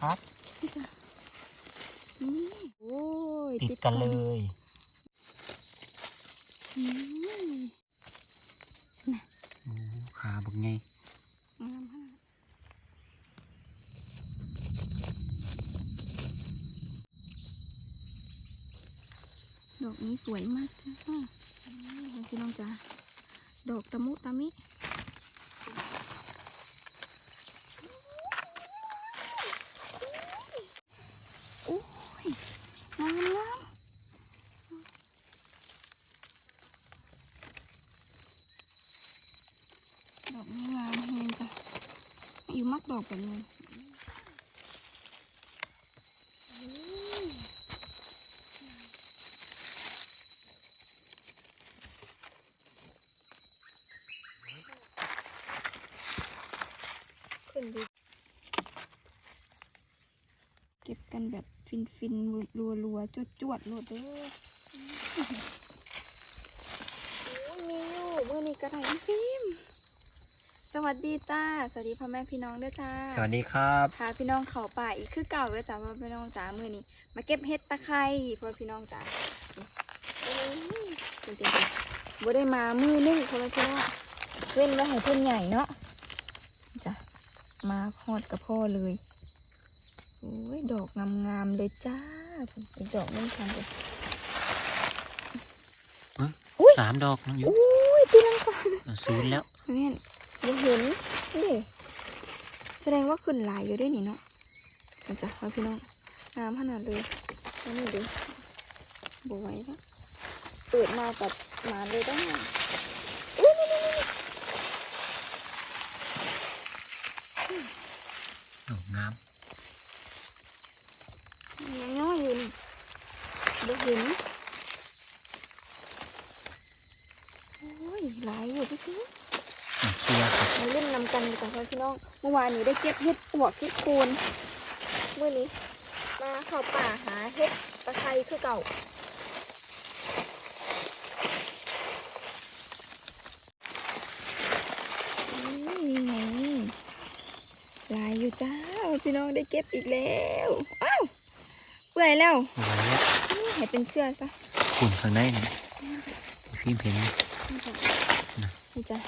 ครับ นี่โอ้ยติดกันเลยอืมโอ้ขาบักไงงามมากดอกนี้สวยมากจ้านี่พี่น้องจ้าดอกตะมุตะมิ โอ้ยงามงาม ดอกนี้งามเฮงจ้ะอยู่มักดอกแบบนี้ขึ้นดูเก็บกันแบบฟินฟินรัวรัวจวดจวดๆโลดเด้อโอ้ยมีอยู่เมื่อนี้กระไดฟิล์ม สวัสดีจ้า สวัสดีพ่อแม่พี่น้องเด้อจ้า สวัสดีครับพาพี่น้องเขาป่าอีกคือเก่าเลยจ้าพ่อพี่น้องจ๋ามือนี้มาเก็บเห็ดตะไคร้พ่อพี่น้องจ๋าโอ้ยจริงๆบ่ได้มามือนึงพ่อแม่พี่น้องเว้นไว้ให้เพิ่นใหญ่เนาะจ้ะมาฮอดกับพ่อเลยโอ้ยดอกงามๆเลยจ้าอีกดอกนึงค่ะเดี๋ยวอุ๊ยสามดอกน้องอยู่โอ้ยตีลังกาศูนย์แล้วแม่นยั งเห็นนี่แสดงว่าขึ้นหลายอยู่ด้วยนี่เนาะนะจ๊ะพ่อพี่น้องงามขนาดเลยแล้วนี่ดูบไหวยแล้วเปิดมากับหมาเลยได้ไงอุ้ยนี่นี่นี่ดอกงามยังน้อยอยู่นี่บ่เห็นโอ้ยหลายอยู่พี่ซิดอกเชียร์ครับมาเล่นนำกันดีกว่าพ่อพี่น้อง เมื่อวานนี้ได้เก็บเห็ดปวกเห็ดโคนเมื่อนี้ มาเข้าป่าหาเห็ดตะไคร้คือเก่านี่ไงลายอยู่จ้าพี่น้องได้เก็บอีกแล้วอ้าวเปื่อยแล้วเอาไว้แล้วนี่ให้เป็นเสื้อซะขุ่นข้างในนี่พี่เพนนี่จ้ะ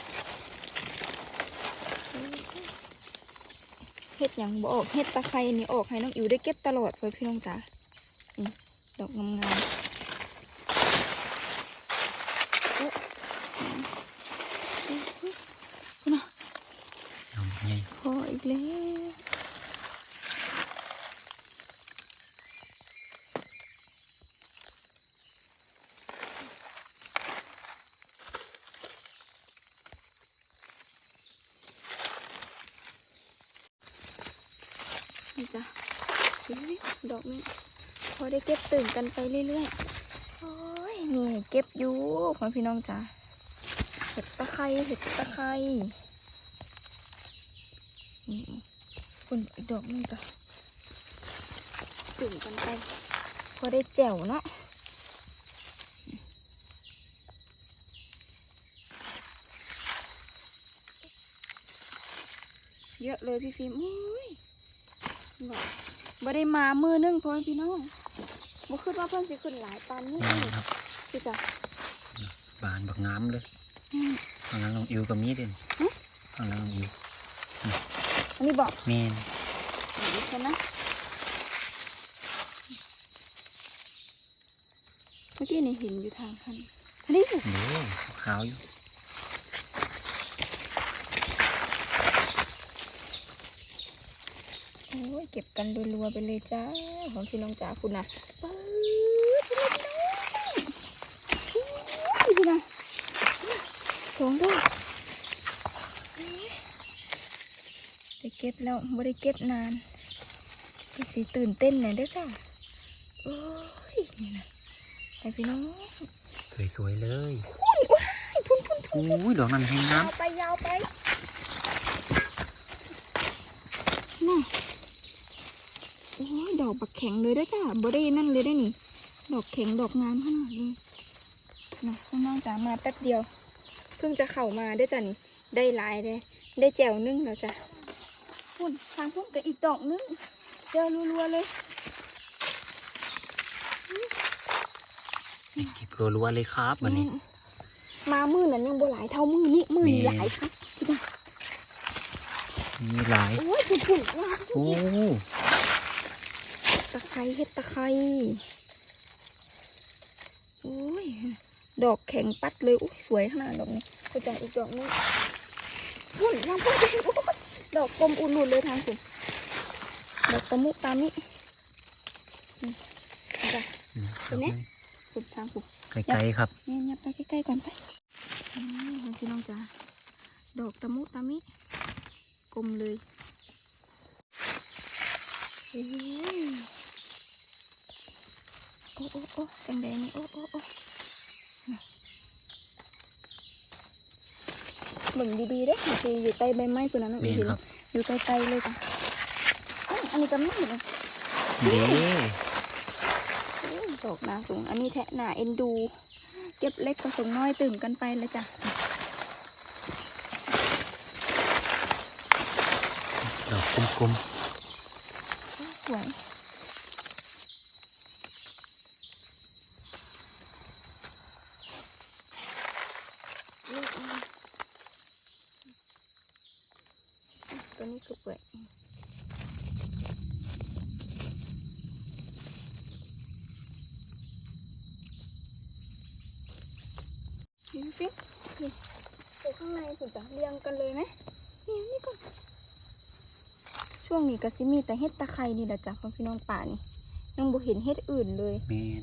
เห็ดยังบ่ออกเห็ดตะไคร้นี่ออกให้น้องอิ๋วได้เก็บตลอดเลยพี่น้องจ๋านี่ดอกงามๆพ่ออีกแล้ว นี่จ้ะดอกนี้พอได้เก็บตื่นกันไปเรื่อยๆ โอ้ยมีเก็บอยู่ของพี่น้องจ้ะเห็ดตะไคร้เห็ดตะไคร้นี่คุณอีกดอกนึงจ้ะตื่นกันไป พอได้แจ่วเนาะเยอะเลยพี่ฟิล์มอุ้ย บอกบ่ได้มามือนึงพอพี่น้องบ่คิดว่าเพิ่นสิขึ้นหลายปานนี้งามครับพี่จ้ะบานบักงามเลยอืมข้างหล่างน้องอิวกับมีดเด่นหึข้างหล่างน้องอิวอันนี้บอกเมนอย่างนี้ใช่ไหมเมื่อกี้นี่เห็นอยู่ทางคันอันนี้สิโอ้ขาวอยู่ โอ้ยเก็บกันรัวๆไปเลยจ้าของพี่น้องจ๋าคุณนะปื๊ดพี่น้องพี่น้องสองดอกได้เก็บแล้วไม่ได้เก็บนานก็สีตื่นเต้นหน่อยเด้อจ้าโอ้ยนี่นะไปพี่น้องสวยๆเลยพุ่นว้ายพุ่นพุ่นพุ่นอุ้ยดอกนั้นแห้งงายามวไปยาวไปน่ะโอ้ยดอกบักแข็งเลยได้อจ้าบ่ได้นั่นเลยได้อนี่ ดอกแข็งดอกงามขนาดเลยนะน้องๆจ๋ามาแป๊บเดียว เพิ่งจะเข้ามาได้อจ้ะนี่ ได้หลายเลยได้แจวนึ่งแล้วจ้ะพุ่นทางพุ่นกับอีกดอกนึงเจอรัวๆเลยเก็บรัวๆเลยครับวันนี้ มามือนั้นยังบ่หลายเท่ามือนี่มือนี่แม่หลายครับพี่จ้ามีหลาย โอ้ยผุ่นๆว้าวโอ้ ตะไคร้เฮ็ดตะไคร้โอ้ย ดอกแข็งปัดเลยอุ้ยสวยขนาดดอกนี้พี่จ้าอีกดอกนึงพุ่นยังพุ่นโอ้ยดอกกลมอุ่นๆเลยทางคุณดอกตะมุตามินี่พี่จ้าเห็นไหมคุณทางคุณไกลๆครับเนี่ยเนี่ยไปใกล้ๆก่อนไปนี่พี่น้องจ๋าดอกตะมุตามิกลมเลยโอ้โอ้โอ้โอ้จังแดงนี่โอ้โอ้โอ้เบิ่งดีๆเด้อทีอยู่ใต้ใบไม้ตัวนั้นนะนี่เห็นครับอยู่ใกล้ๆเลยจ้ะอันนี้ก็ไมีเหรอเด้โอ้ยดอกหนาสูง อันนี้แทะหนาเอ็นดู เก็บเล็กผสมน้อยตื่นกันไปเลยจ้ะดอกกลมโอ้สวยนี่อะตัวนี้คือเปิดนี่ฟินี่ตัวข้างในสุดจะเรียง กันเลยไหมนี่นี่ก่อนช่วงนี้ก็สิมีแต่เห็ดตะไคร่นี่แหละจ้ะพ่อพี่น้องป่านี่ยังบ่เห็นเห็ดอื่นเลยๆแมน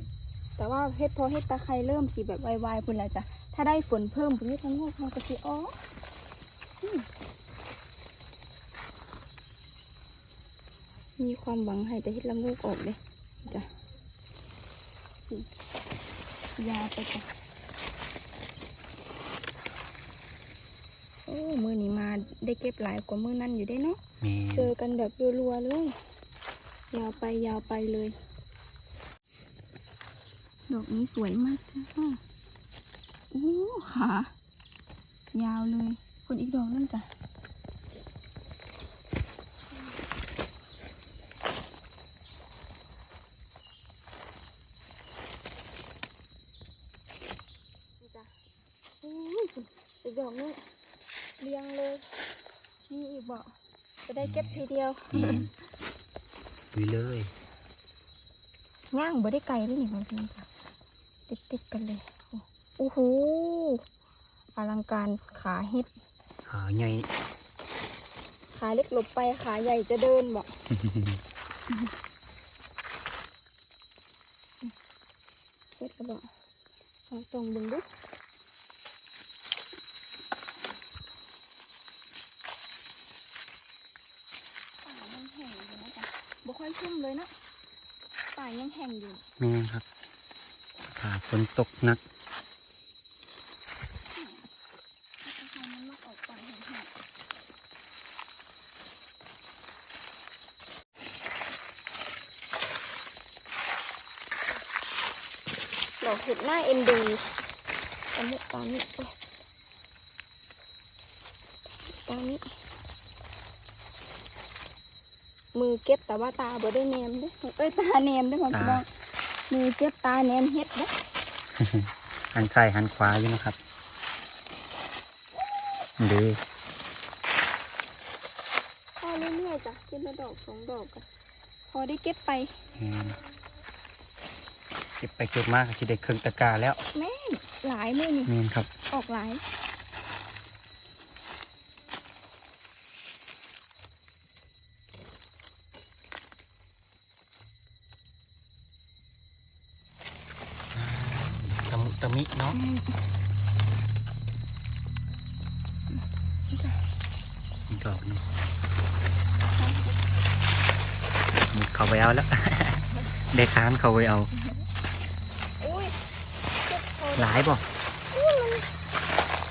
แต่ว่าเห็ดพอเห็ดตะไคร่เริ่มสีแบบวายๆพุ่นแล้วจ้ะถ้าได้ฝนเพิ่มพุ่นนี่ทั้งโลกทางกะสิอ๋ออืมมีความหวังให้แต่เห็ดละโงกออกเลยจ้ะอืมยาวไปจ้ะโอ้ มือนี้มาได้เก็บหลายกว่ามือนั่นอยู่ได้เนาะแมนเจอกันแบบรัวๆเลย ยาวไปยาวไปเลย ดอกนี้สวยมากจ้าโอ้ขายาวเลยคนอีกดอกนั่นจ้ะนี่จ้ะโอ้ยคุณอีกดอกนี้เรียงเลย นี่อีก บอกจะได้เก็บทีเดียวแมนลุยเลยย่างบ่ได้ไกลเลยนี่มันเพียงค่ะติดติดๆกันเลยโอ้โหอลังการขาเฮ็ดขาใหญ่ขาเล็กหลบไปขาใหญ่จะเดินบอกเฮ็ดกระบอกเอาส่งเบึงดูป่ายังแห้งอยู่นะจ๊ะบ่ค่ อยชุ่มเลยเนาะป่ายังแห้งอยู่แมนครับถ้าฝนตกหนักมันมักออกป่าแห้งๆดอกเห็ดหน้าเอ็นดูตามิตามิโอ้ยตา มิมือเก็บแต่ว่าตาบ่ได้แนมเด้อเอ้ยตาแนมเด้อพ่อพี่น้องมือเก็บตาแนมเฮ็ดเด้อหันซ้ายหันขวาอยู่นะครับเด้พอเรื่อยๆจ้ะเก็บละดอกสองดอกกันพอได้เก็บไปแมนเก็บไปเก็บมากก็จะได้เครื่องตะกร้าแล้วแม่นหลายมือนี่แมนครับ ออกหลาย ตะมุตะมิเนาะอีก ดอกหนึงหมดเขาไปเอาแล้ว ได้ค้านเขาไปเอาอุ้ยเก็บพอหลายบ่อุ้ยมัน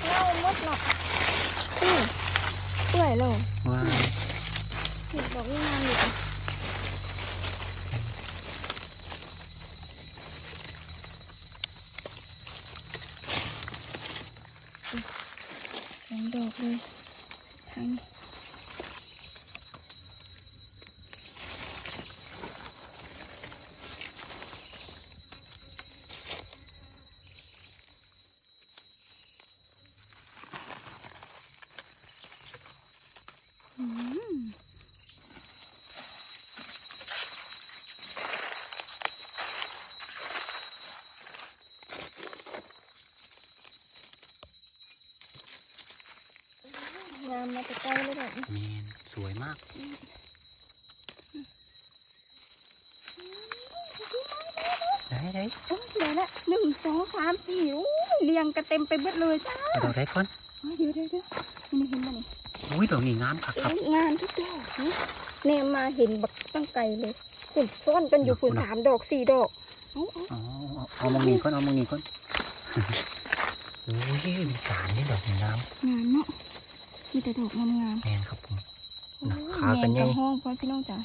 เน่าหมดเนาะอืมเปื่อยแล้วว่าเห็ดดอกนี่งามอยู่ งามมาแต่ใกล้เลยแบบนี้แมนสวยมากได้ได้โอ้เสียละหนึ่งสองสามสี่โอ้เรียงกันเต็มไปหมดเลยจ้าเราได้ก่อนเดี๋ยวเดี๋ยวเดี๋ยวนี่เห็นไหมน ยอุ้ยดอกนี้งามครับครับงานทุกดอกนี่แนมมาเห็นบักตั้งไกลเลยขุนซ่อนกันอยู่ขุนสามดอกสี่ดอกเอาเอาอ๋อเอาเอามองนี้ก่อนเอามองนี้ก่อนโอ้ยมีสารนี่ดอกนี้งามงานเนาะมีแต่ดอกงามงามแมนครับผมๆน่ะโอ้ยขากันแมใหญ่งกระห้องพ่อพี่น้องจ๋า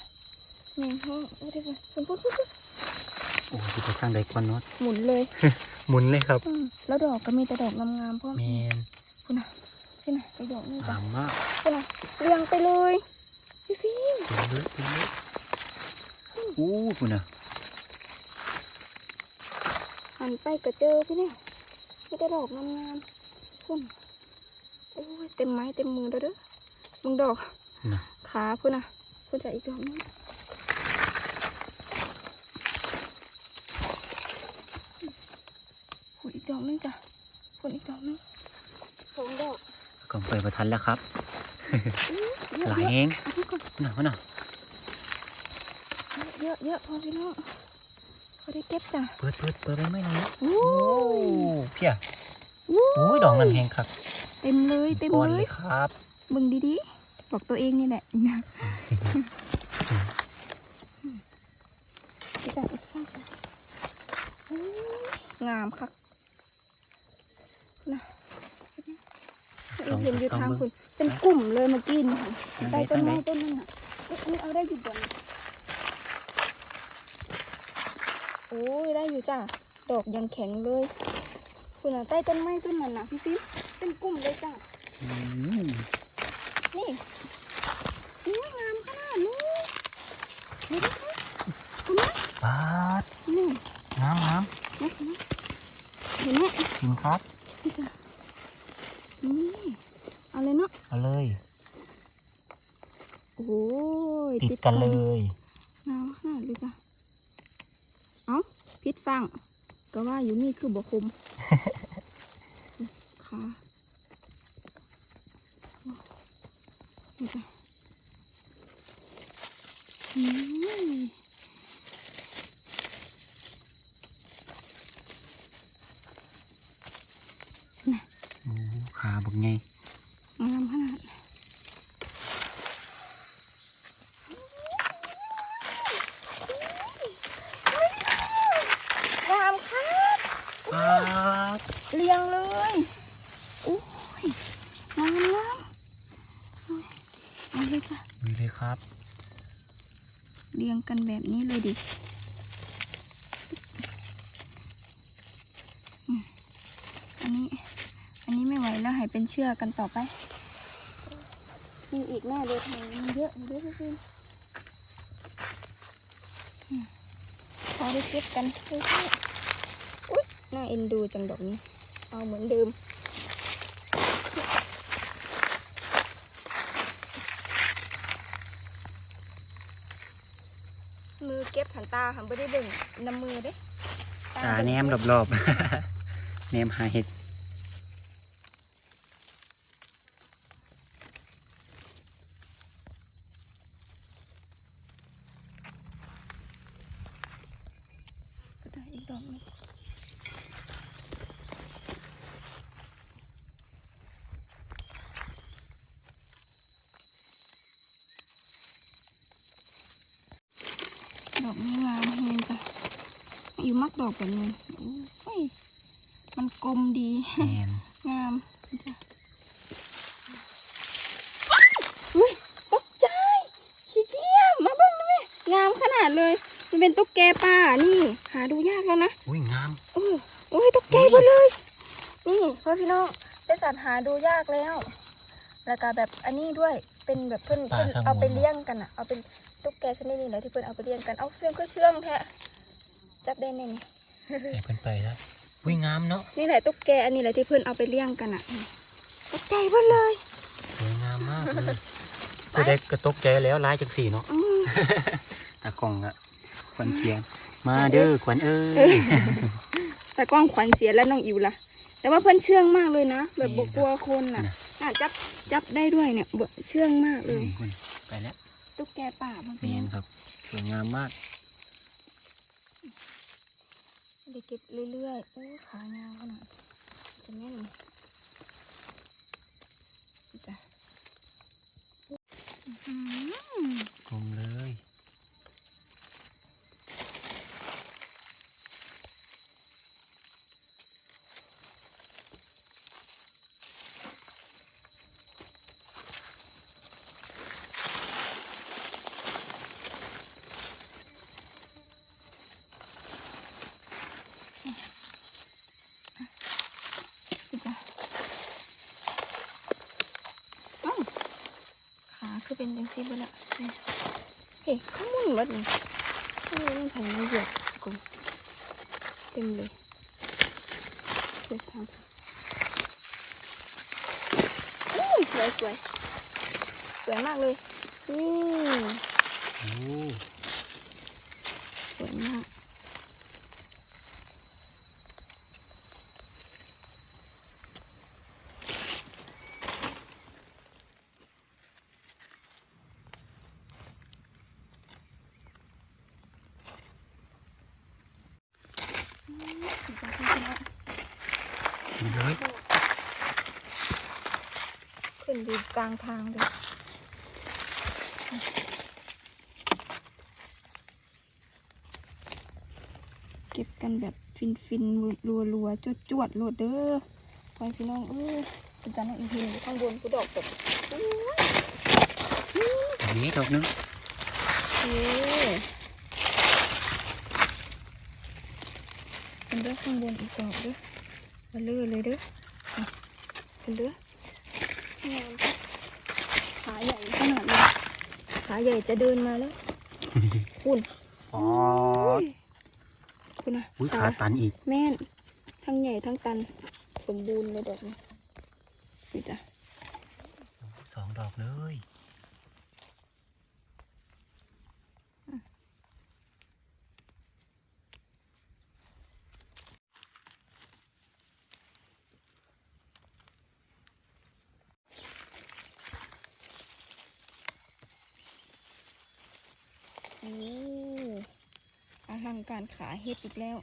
แมงห้องโอ้ยเดี๋ยวๆคุณพูดพูดพูดโอ้ยไปทางใดก่อนเนาะหมุนเลย หมุนเลยครับอืมแล้วดอกก็มีแต่ดอกงามๆพ่อแมนคุณน่ะ พี่น่ะไปดอกนี่จ้ะงามมากคุณน่ะเรียงไปเลยพี่ฟิล์มเต็มเลยเต็มเลยอู้คุณน่ะหันไปก็เจอพี่เนี่ยมีแต่ดอกงามๆคุณโอ้ยเต็มไม้เต็มมือแล้วเด้อมึงดอกน่ะขาพุ่นน่ะพุ่นจะอีกดอกนึงพุ่นอีกดอกนึงจ้ะพุ่นอีกดอกนึงสองดอก ก็ไปประทันแล้วครับอื้อเยอะหลายเยเออะงเอาพี่ก่อนน่ะวะน่ะเยอะเยอะพอพี่น้องพอได้เก็บจ้ะ เปิดเปิดเปิดไปไหมนะโอ้โอ้ยเพียโอ้โอ้ยดอกนั้นแหงครับ เต็มเลยเต็มก้อนเลเลยยครับมึงดีๆ บอกตัวเองนี่แหละนะอีกอะอีกข้างโอ้ยงามคักนะ สองเห็นอยู่สองทางมือคุณเป็นกลุ่มเลยเมื่อกี้นี่ค่ะทางไหนใต้ต้นไม้ทางไหนต้นนั้นอะเอ๊ะนี่เอาได้อยู่บนโอ้ยได้อยู่จ้ะดอกยังแข็งเลย คุณอะใต้ต้นไม้ต้นนั้นนะพี่ปิ๊บเป็นกลุ่มเลยจ้ะอืมนี่นี่งามขนาดนู้นนี่นะคะคุณนะปาดนี่งามงามนะเห็นไหมกินครับ นี่จ้ะนี่เอา เลยเนาะเอาเลย โอ้ยติดกันเลยงามขนาดเลยจ้ะเอ้าพิษฟังก็ว่าอยู่นี่คือบกคม ค่ะนี่จ้ะอืม โอ้ขาบักไง งามขนาดงามครับ ปาด เรียงเลยโอ้ยงามงามโอ้ยเอาเลยจ้ะ มีเลยครับ เรียงกันแบบนี้เลยดิอันนี้ อันนี้ไม่ไหวแล้วให้เป็นเชือกกันต่อไปมีอีกแน่เลยทางมันเยอะอยู่ด้วยพี่ฟิงพอได้เก็บกันเรื่อยๆอุ๊ยน่าเอ็นดูจังดอกนี้ เอาเหมือนเดิม มือเก็บหั นตาหันไม่ได้เบิ่งน้ำมือเด้ตาแนมรอบๆแนมหาเห็ด ก็ได้อีกดอกหนึงด อกนี้งามเฮงจ้ะอยู่มักดอกแบบนี้โอ้ยมันกลมดีแมนงามจ้ะอุ้ยตกใจขี้เกียจมาเบิ่งนะแม่งามขนาดเลย มันเป็นตุ๊กแกป่านี่ หาดูยากแล้วนะอุ้ยงามเออโอ้ยตกใจหมดเลย นี่เพื่อนพี่น้องเป็นสัตว์หาดูยากแล้ว แล้วก็แบบอันนี้ด้วยเป็นแบบเพื่อนป่าเพื่อนสงวนเอาไปเลี้ยงกันอะเอาเป็นตุ๊ก แกชนิดนี้แหละที่เพื่อนเอาไปเลี้ยงกันเอาเพื่อนก็เชื่องแท้จับได้ไงไงให้เพิ่นไปแล้วอุ้ยงามเนาะนี่แหละตุ๊กแกอันนี้แหละที่เพื่อนเอาไปเลี้ยงกันอะตกใจหมดเลยสวยงามมากเลยผู้ใดกระตกใจแล้วร้ายจังสี่เนาะตากล้องอะขวัญเสียงมาเด้อขวัญเอ้ยแต่กล้องขวัญเสียแล้วน้องอิวล่ะ แต่ว่าเพื่อนเชื่องมากเลยนะแบบบกลัวคนน่ะน่ะอะจับจับได้ด้วยเนี่ยเชื่องมากเลยคุณไปแล้ว ตุ๊กแกป่ามันเมนครับ สวยงามมาก เดี๋ยวเก็บเรื่อยๆโอ้ยขายาวขนาดจะแม่นจ้ะอื้อหือก ลมเลย จ้ะเอ้าขา คือเป็นจังซี่บ่ละนี่เฮ้ยข้ามุนวัดนี่ข้ามุนมันแผ่นมาเหยียบกลเต็มเลยเดี๋ยวทำอู้สวยสวยสวยมากเลยนี่โอ้สวยมาก ดีเลย ขึ้นอยู่กลางทางเลยเก็บกันแบบฟินฟินๆรัวรัวๆจวดจวดๆโลดเด้อไปพี่น้องเออคุณจันทร์อีกทีหนึ่งข้างบนกูดอกแบบอู้อันนี้ดอกนึงเออเป็นเด้อข้างบนอีกดอกเด้อ มาเลื่อยเลยเด้อนี่เป็นเด้องามปะขาใหญ่ขนาดนี้ขาใหญ่จะเดินมาแล้วคุณอ๋อคุณนะอุ้ยขาตันอีก แม่น ทั้งใหญ่ทั้งตัน สมบูรณ์เลยดอกนี้นี่จ้ะสองดอกเลย โอ้อาลังการ ขาเฮ็ดอีกแล้ว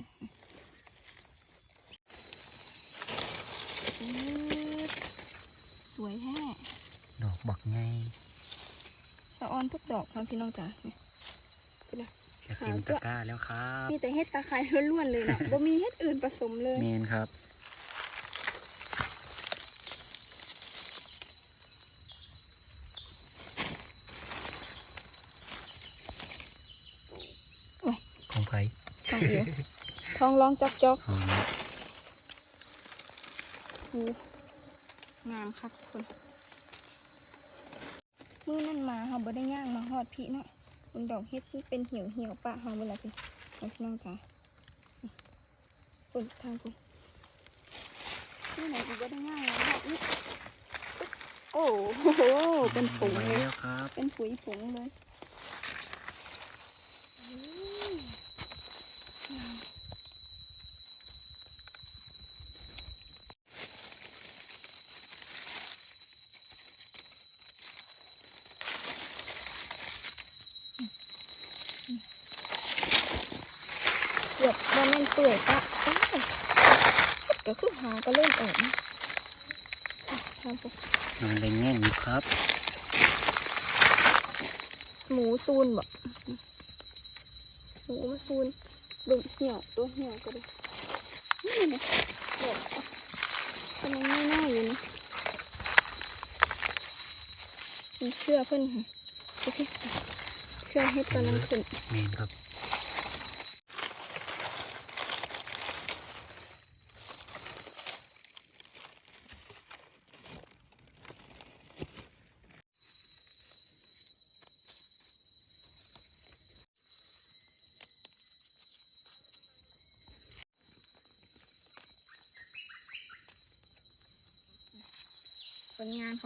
อืดสวยแฮ่ดอกบักไงสะออนทุกดอกครับพี่น้องจ๋านี่เป็นไงจะเต็มตะกร้าแล้วครับ มีแต่เฮ็ดตาไคร้ล้วนๆเลยนะบ่มีเฮ็ดอื่นผสมเลยเมนครับ โอ้ย ของใคร ทองเอียว ทองร้องจอกจอกอ๋อหูงามครับทุกคนมือนั่นมาเฮาบ่ได้ย่างมาฮอดพี่เนาะคุณดอกเฮ็ดที่เป็นเหี่ยวเหี่ยวๆปะเฮาเวลาสิเอาพี่น้องจ๋าคุณทางคุณนี่ไหนกูบ่ได้ย่างมาฮอดนี่โอ้โหเป็นฝูงมาเลยแล้วครับเป็นปุ๋ยผงเลยอืมงามเกือบว่าแม่นเปื่อยปะอ้าวก็คือหาก็เริ่มออกนะอะทำไป นอนแรงแง่งอยู่ครับ หมูซูนบบหมูมาซูนเบิ่งเหี่ยวตัวเหี่ยวก็ได้นี่นะเลยวกำลังง่ายๆอยู่นะมีเชื่อเพิ่นค่ะโอเคเชื่อให้ตอนนั้นขึ้นเมนครับ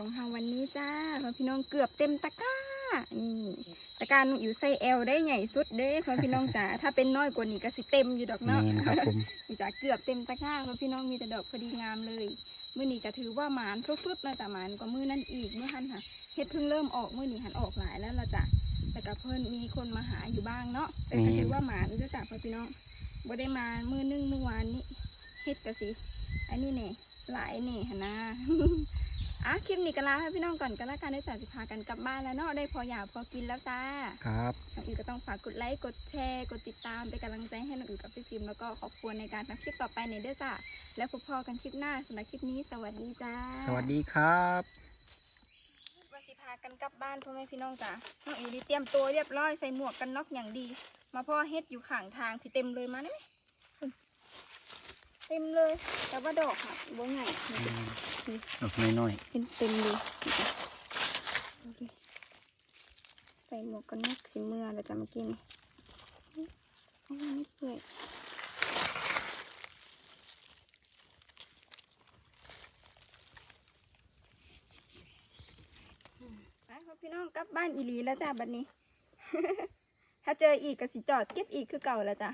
ของทางวันนี้จ้าพ่อพี่น้องเกือบเต็มตะกร้า นี่ตะกร้าหนูอยู่ไซส์ L ได้ใหญ่สุดเด้พ่อพี่น้องจ๋า ถ้าเป็นน้อยกว่านี้ก็สิเต็มอยู่ดอกเมเนาะนครับผมนี่จ้าเกือบเต็มตะกร้าพ่อพี่น้องมีแต่ดอกพอดีงามเลย มื้อนี้ก็ถือว่าหมานสุดๆนะจ๊ะหมานกว่ามื้อนั้นอีกเมื่อหันค่ะเฮ็ดเพิ่งเริ่มออกมื้อนี้หันออกหลายแล้วละจ้ะแต่ก็เพิ่นมีคนมาหาอยู่บ้างเนาะ แต่ก็ถือว่าหมานด้วยจ้ะพ่อพี่น้องบ่ได้มามื้อนึงเมื่อวานนี้เฮ็ดก็สิ อันนี้เนี่ยหลายเนี่ยหนนะ อะคลิปนี้ก็ลาให้พี่น้องก่อนกันละกันได้จากสิพากันกลับบ้านแล้วเนาะได้พออยากพอกินแล้วจ้าครับน้องอิวก็ต้องฝากกดไลค์กดแชร์กดติดตามเป็นกำลังใจให้น้องอิวกับพี่พิมพ์แล้วก็ขอบคุณในการทำคลิปต่อไปในเด้อจ้าแล้วพบพอกันคลิปหน้าสำหรับคลิปนี้สวัสดีจ้าสวัสดีครับว่าสิพากันกลับบ้านพ่อแม่พี่น้องจ้าน้องอิวได้เตรียมตัวเรียบร้อยใส่หมวกกันน็อกอย่างดี มาพ่อเฮ็ดอยู่ข้างทางที่เต็มเลยมาได้ไหมเต็มเลยแต่ว่าดอกค่ะบ่ใหญ่ ดอกน้อยเป็นเต็มเลยดูดิใส่หมวกกันน็อกสีเมื่อเราจะมากินโอ้ยไม่เปื่อยไปพี่น้องกลับบ้านอีหลีแล้วจ้าบัดนี้ ถ้าเจออีกก็สิจอดเก็บอีกคือเก่าแล้วจ้ะ